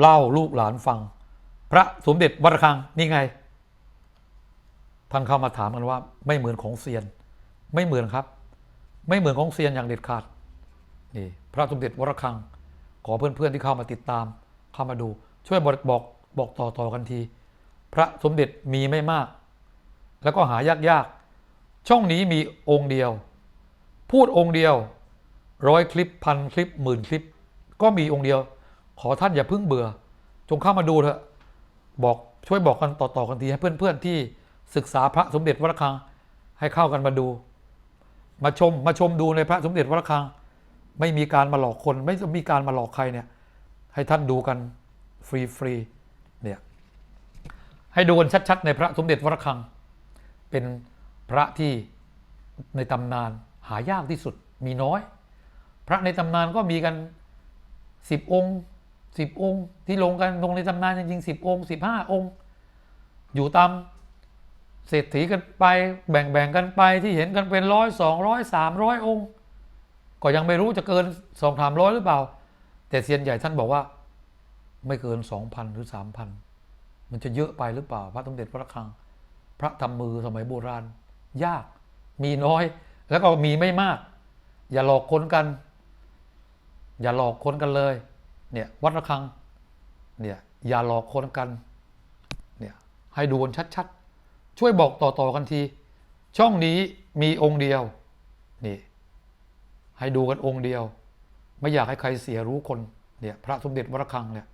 เล่าลูกหลานฟัง พระสมเด็จวัดระฆังนี่ไงท่านเข้ามาถามกันว่า ไม่เหมือนของเซียน ไม่เหมือนครับ ไม่เหมือนของเซียนอย่างเด็ดขาดนี่พระสมเด็จวัดระฆัง ขอเพื่อนๆที่เข้ามาติดตาม เข้ามาดู ช่วยบอกบอกบอกต่อๆกันที พระสมเด็จมีไม่มาก แล้วก็หายากๆ ช่องนี้มีองค์เดียว พูดองค์เดียวร้อยคลิปพันคลิปหมื่นคลิป ก็มีองค์เดียว ขอท่านอย่าเพิ่งเบื่อ จงเข้ามาดูเถอะบอกช่วยบอกกันต่อๆกันทีให้เพื่อนๆที่ศึกษาพระสมเด็จวัดระฆังให้เข้ากันมาดู มาชมมาชมดูในพระสมเด็จวัดระฆัง ไม่มีการมาหลอกคน ไม่มีการมาหลอกใครเนี่ยให้ท่านดูกันฟรีๆเนี่ยให้ดูกันชัดๆ ในพระสมเด็จวัดระฆัง เป็นพระที่ในตำนานหายากที่สุดมีน้อย พระในตำนานก็มีกันสิบองค์ สิบองค์ ที่ลงกันลงในตำนานจริงๆสิบองค์สิบห้าองค์ อยู่ตามเศรษฐีกันไปแบ่งๆกันไปที่เห็นกันเป็นร้อยสองร้อยสามร้อยองค์ ก็ยังไม่รู้จะเกินสองสามร้อยหรือเปล่า แต่เซียนใหญ่ท่านบอกว่า ไม่เกินสองพันหรือสามพันมันจะเยอะไปหรือเปล่า พระสมเด็จพระระฆัง พระทำมือสมัยโบราณ ยาก มีน้อย แล้วก็มีไม่มาก อย่าหลอกคนกัน อย่าหลอกคนกันเลย เนี่ยวัดระฆังเนี่ยอย่าหลอกคนกันเนี่ยให้ดูกันชัดๆ ช่วยบอกต่อๆกันที ช่องนี้มีองค์เดียวนี่ให้ดูกันองค์เดียว ไม่อยากให้ใครเสียรู้คนเนี่ยพระสมเด็จวัดระฆังเนี่ย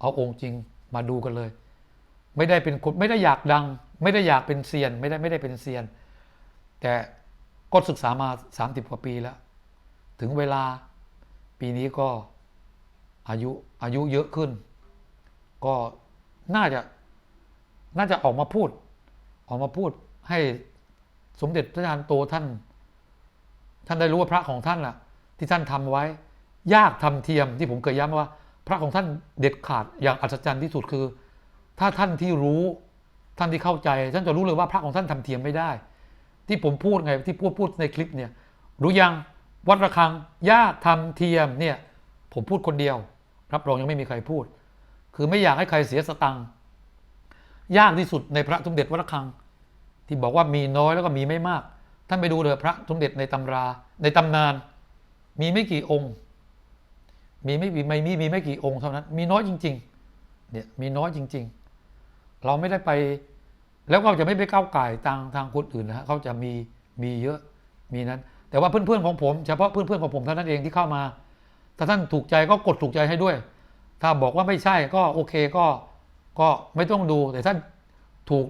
เอาองค์จริงมาดูกันเลย ไม่ได้เป็นคนไม่ได้อยากดัง ไม่ได้อยากเป็นเซียน ไม่ได้ไม่ได้เป็นเซียน แต่ก็ศึกษามา 30 กว่าปีแล้ว ถึงเวลาปีนี้ก็ อายุอายุเยอะขึ้น ก็น่าจะน่าจะออกมาพูด ออกมาพูดให้สมเด็จพระจารย์โตท่าน ท่านได้รู้ว่าพระของท่านล่ะ ที่ท่านทำไว้ ยากทำเทียมที่ผมเคยย้ำว่า พระของท่านเด็ดขาดอย่างอัศจรรย์ที่สุดคือ ถ้าท่านที่รู้ท่านที่เข้าใจ ท่านจะรู้เลยว่าพระของท่านทำเทียมไม่ได้ ที่ผมพูดไงที่พูดพูดในคลิปเนี่ยรู้ยังวัดระฆังยากทำเทียมเนี่ยผมพูดคนเดียว รับรองยังไม่มีใครพูด คือไม่อยากให้ใครเสียสตังค์ยากที่สุดในพระสมเด็จวัดระฆัง ที่บอกว่ามีน้อยแล้วก็มีไม่มากท่านไปดูเลยพระสมเด็จในตำรา ในตำนาน มีไม่กี่องค์ มีไม่มีไม่มีมีไม่กี่องค์เท่านั้น มีน้อยจริงๆเนี่ยมีน้อยจริง ๆ เราไม่ได้ไปแล้วก็จะไม่ไปก้าวไก่ทางทางคนอื่นนะฮะเขาจะมีมีเยอะมีนั้น แต่ว่าเพื่อนๆของผมเฉพาะเพื่อนๆของผมเท่านั้นเองที่เข้ามา ถ้าท่านถูกใจก็กดถูกใจให้ด้วย ถ้าบอกว่าไม่ใช่ก็โอเคก็ก็ไม่ต้องดู แต่ท่านถูก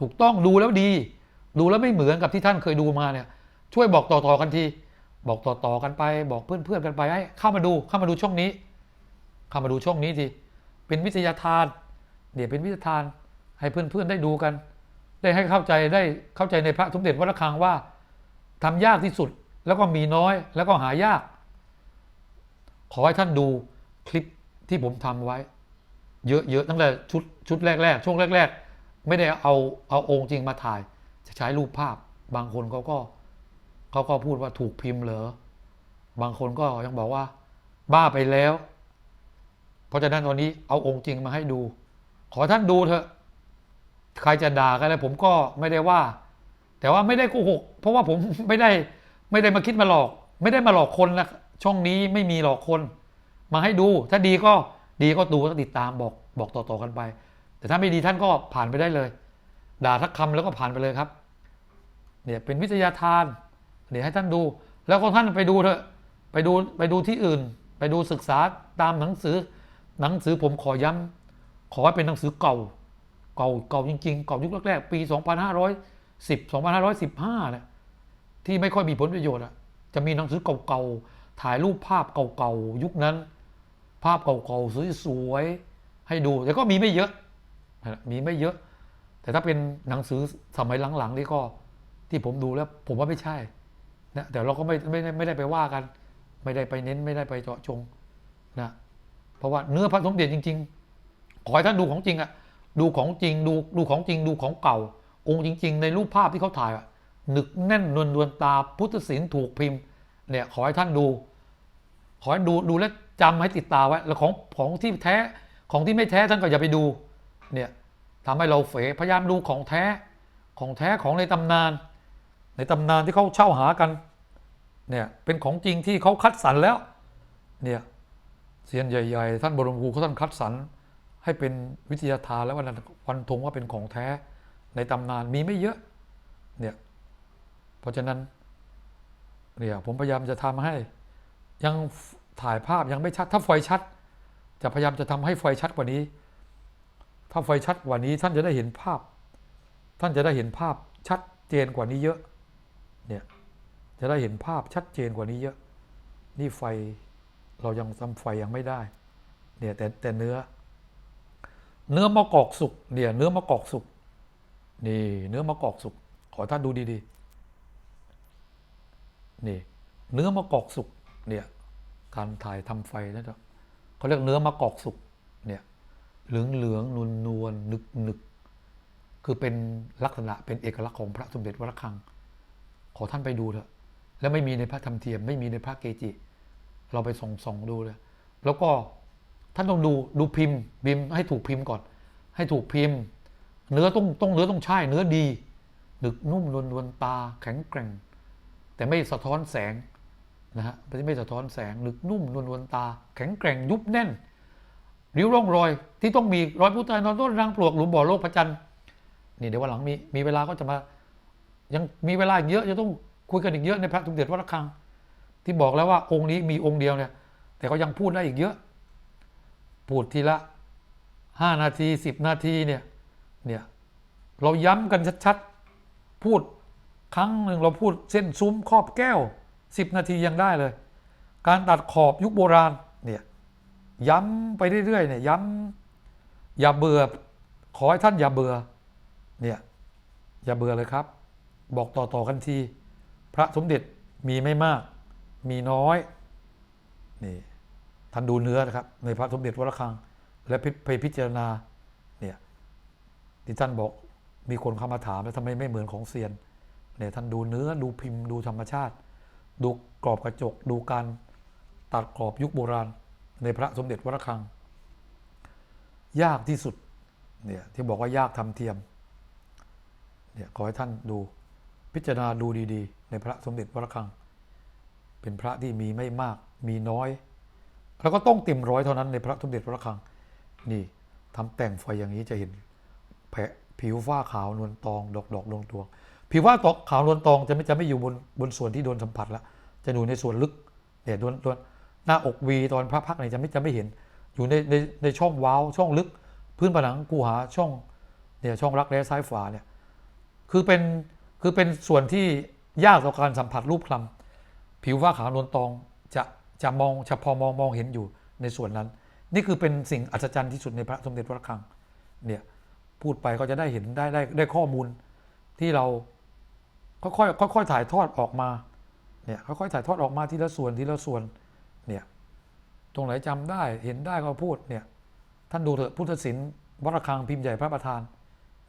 ถูกต้องดูแล้วดี ดูแล้วไม่เหมือนกับที่ท่านเคยดูมาเนี่ยช่วยบอกต่อๆกันที บอกต่อๆกันไป บอกเพื่อนๆกันไปให้เข้ามาดูเข้ามาดูช่องนี้ เข้ามาดูช่องนี้ทีเป็นวิทยาทาน เดี๋ยวเป็นวิทยาทาน ให้เพื่อนๆได้ดูกัน ได้ให้เข้าใจได้เข้าใจในพระสมเด็จวัดระฆังว่าทำยากที่สุดแล้วก็มีน้อยแล้วก็หายาก ขอให้ท่านดูคลิปที่ผมทำไว้ เยอะๆตั้งแต่ชุดชุดแรก ๆ ช่วงแรก ๆ ไม่ได้เอาเอาองค์จริงมาถ่าย จะใช้รูปภาพ บางคนเขาก็เขาก็พูดว่าถูกพิมพ์เหรอบางคนก็ยังบอกว่า บ้าไปแล้ว เพราะฉะนั้นตอนนี้เอาองค์จริงมาให้ดู ขอท่านดูเถอะ ใครจะด่ากันอะไรผมก็ไม่ได้ว่า แต่ว่าไม่ได้โกหก เพราะว่าผมไม่ได้ไม่ได้มาคิดมาหลอก ไม่ได้มาหลอกคนนะ ช่องนี้ไม่มีหลอกคน มาให้ดู ถ้าดีก็ดีก็ดูก็ติดตามบอกบอกต่อๆกันไป แต่ถ้าไม่ดีท่านก็ผ่านไปได้เลย ด่าทักคำแล้วก็ผ่านไปเลยครับ เนี่ยเป็นวิทยาทาน เดี๋ยวให้ท่านดู แล้วก็ท่านไปดูเถอะไปดูไปดูที่อื่น ไปดูศึกษาตามหนังสือ หนังสือผมขอย้ำขอให้เป็นหนังสือเก่า เก่าเก่าจริงๆเก่ายุคแรกๆปี 2510 2515เนี่ยที่ไม่ค่อยมีผลประโยชน์อะจะมีหนังสือเก่าๆ ถ่ายรูปภาพเก่าๆยุคนั้น ภาพเก่าๆสวยๆให้ดู แต่ก็มีไม่เยอะ มีไม่เยอะ แต่ถ้าเป็นหนังสือสมัยหลังๆนี่ก็ที่ผมดูแล้วผมว่าไม่ใช่นะแต่เราก็ไม่ไม่ได้ไม่ได้ไปว่ากัน ไม่ได้ไปเน้นไม่ได้ไปเจาะจงนะเพราะว่าเนื้อพระสมเด็จจริง ๆ ขอให้ท่านดูของจริงอะดูของจริงดูดูของจริงดูของเก่า องค์จริง ๆ ในรูปภาพที่เขาถ่ายอะหนึกแน่นนวลนวลตาพุทธศิลป์ถูกพิมพ์ เนี่ยขอให้ท่านดู ขอให้ดูดูแลวจำให้ติดตาไว้แล้วของของที่แท้ของที่ไม่แท้ท่านก็อย่าไปดูเนี่ยทำให้เราเฟพยายามดูของแท้ของแท้ของในตำนาน ในตำนานที่เขาเช่าหากันเนี่ยเป็นของจริงที่เขาคัดสรรแล้วเนี่ยเซียนใหญ่ ๆ ท่านบรมครูเขาท่านคัดสรรให้เป็นวิทยาทานแล้ววันวันธงว่าเป็นของแท้ในตำนานมีไม่เยอะเนี่ยเพราะฉะนั้น เนี่ยผมพยายามจะทำให้ยังถ่ายภาพยังไม่ชัด ถ้าไฟชัด จะพยายามจะทำให้ไฟชัดกว่านี้ ถ้าไฟชัดกว่านี้ท่านจะได้เห็นภาพ ท่านจะได้เห็นภาพชัดเจนกว่านี้เยอะเนี่ยจะได้เห็นภาพชัดเจนกว่านี้เยอะ นี่ไฟเรายังทำไฟยังไม่ได้เนี่ยแต่แต่เนื้อ เนื้อมะกอกสุกเนี่ยเนื้อมะกอกสุกนี่เนื้อมะกอกสุกขอท่านดูดีๆ นี่เนื้อมะกอกสุกเนี่ยการถ่ายทำไฟนะจ๊ะเขาเรียกเนื้อมะกอกสุกเนี่ยเหลืองเหลืองนวลนวลนึกนึกคือเป็นลักษณะเป็นเอกลักษณ์ของพระสมเด็จวระฆัง ขอท่านไปดูเถอะแล้วไม่มีในพระธรรมเทียม ไม่มีในพระเกจิ เราไปส่องส่องดูเลย แล้วก็ท่านต้องดูดูพิมพ์พิมพ์ให้ถูกพิมพ์ก่อน ให้ถูกพิมพ์ เนื้อต้องต้องเนื้อต้องใช่เนื้อดีหนึกนุ่มนวลนวลตาแข็งแกร่ง แต่ไม่สะท้อนแสงนะฮะไม่สะท้อนแสงหนึกนุ่มนวลนวลตา แข็งแกร่งยุบแน่นริ้วร่องรอยที่ต้องมีรอยผู้ตายนอนต้นรังปลวกหลุมบ่อโลกพระจันทร์นี่เดี๋ยววันหลังมีมีเวลาก็จะมา ยังมีเวลาอีกเยอะจะต้องคุยกันอีกเยอะในพระสมเด็จวัดระฆัง ที่บอกแล้วว่าองค์นี้มีองค์เดียวเนี่ย แต่ก็ยังพูดได้อีกเยอะ พูดทีละห้านาทีสิบนาทีเนี่ยเนี่ยเราย้ำกันชัดๆ พูด ครั้งหนึ่งเราพูดเส้นซุ้มครอบแก้วสิบนาทียังได้เลย การตัดขอบยุคโบราณเนี่ยย้ำไปเรื่อยๆเนี่ยย้ำอย่าเบื่อขอให้ท่านอย่าเบื่อเนี่ยอย่าเบื่อเลยครับ บอกต่อๆกันที พระสมเด็จมีไม่มาก มีน้อยนี่ท่านดูเนื้อนะครับ ในพระสมเด็จวัดระฆัง และไปพิจารณาเนี่ยที่ท่านบอกมีคนเข้ามาถามแล้วทำไมไม่เหมือนของเซียน เนี่ยท่านดูเนื้อดูพิมพ์ดูธรรมชาติ ดูกรอบกระจก ดูการตัดกรอบยุคโบราณ ในพระสมเด็จวระฆัง ยากที่สุดเนี่ยที่บอกว่ายากทำเทียมเนี่ยขอให้ท่านดูพิจารณาดูดีๆ ในพระสมเด็จวระฆัง เป็นพระที่มีไม่มากมีน้อย แล้วก็ต้องเต็มร้อยเท่านั้นในพระสมเด็จวระฆัง นี่ทำแต่งไฟอย่างนี้จะเห็นแผลผิวฝ้าขาวนวลตอง ดอกดอกดวงดวง ผิวฝ้าตอกขาวนวลตองจะไม่จะไม่อยู่บนบนส่วนที่โดนสัมผัสละจะอยู่ในส่วนลึกเนี่ยโดนโดนหน้าอกวีตอนพระพักเนี่ยจะไม่จะไม่เห็น อยู่ในในในช่องว้าวช่องลึก พื้นผนังกูหาช่องเนี่ยช่องรักแร้ซ้ายฝาเนี่ยคือเป็นคือเป็นส่วนที่ยากต่อการสัมผัสรูปคลำผิวฝ้าขาวนวลตองจะจะมองเฉพาะมองมองเห็นอยู่ในส่วนนั้น นี่คือเป็นสิ่งอัศจรรย์ที่สุดในพระสมเด็จพระคลังเนี่ยพูดไปก็จะได้เห็นได้ได้ได้ข้อมูลที่เรา ค่อยๆค่อยๆถ่ายทอดออกมาเนี่ยค่อยๆถ่ายทอดออกมาทีละส่วนทีละส่วนเนี่ยตรงไหนจำได้เห็นได้ก็พูดเนี่ยท่านดูเถอะพุทธศิลป์วัดระฆังพิมพ์ใหญ่พระประธาน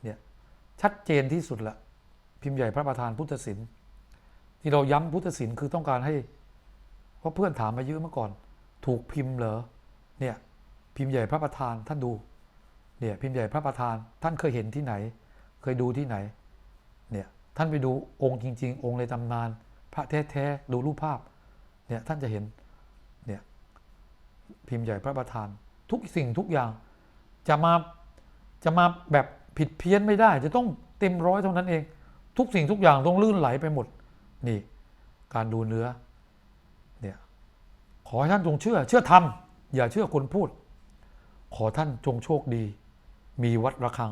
เนี่ยชัดเจนที่สุดละพิมพ์ใหญ่พระประธานพุทธศิลป์ที่เราย้ำพุทธศิลป์คือต้องการให้เพราะเพื่อนถามมาเยอะเมื่อก่อน ถูกพิมพ์เหรอเนี่ยพิมพ์ใหญ่พระประธานท่านดูเนี่ยพิมพ์ใหญ่พระประธานท่านเคยเห็นที่ไหน เคยดูที่ไหน ท่านไปดูองค์จริง ๆ องค์ในตำนาน พระแท้ๆดูรูปภาพเนี่ยท่านจะเห็นเนี่ยพิมพ์ใหญ่พระประธาน ทุกสิ่งทุกอย่างจะมาจะมาแบบผิดเพี้ยนไม่ได้ จะต้องเต็มร้อยเท่านั้นเอง ทุกสิ่งทุกอย่างต้องลื่นไหลไปหมดนี่การดูเนื้อเนี่ยขอให้ท่านจงเชื่อ เชื่อธรรมอย่าเชื่อคนพูด ขอท่านจงโชคดี มีวัดระฆัง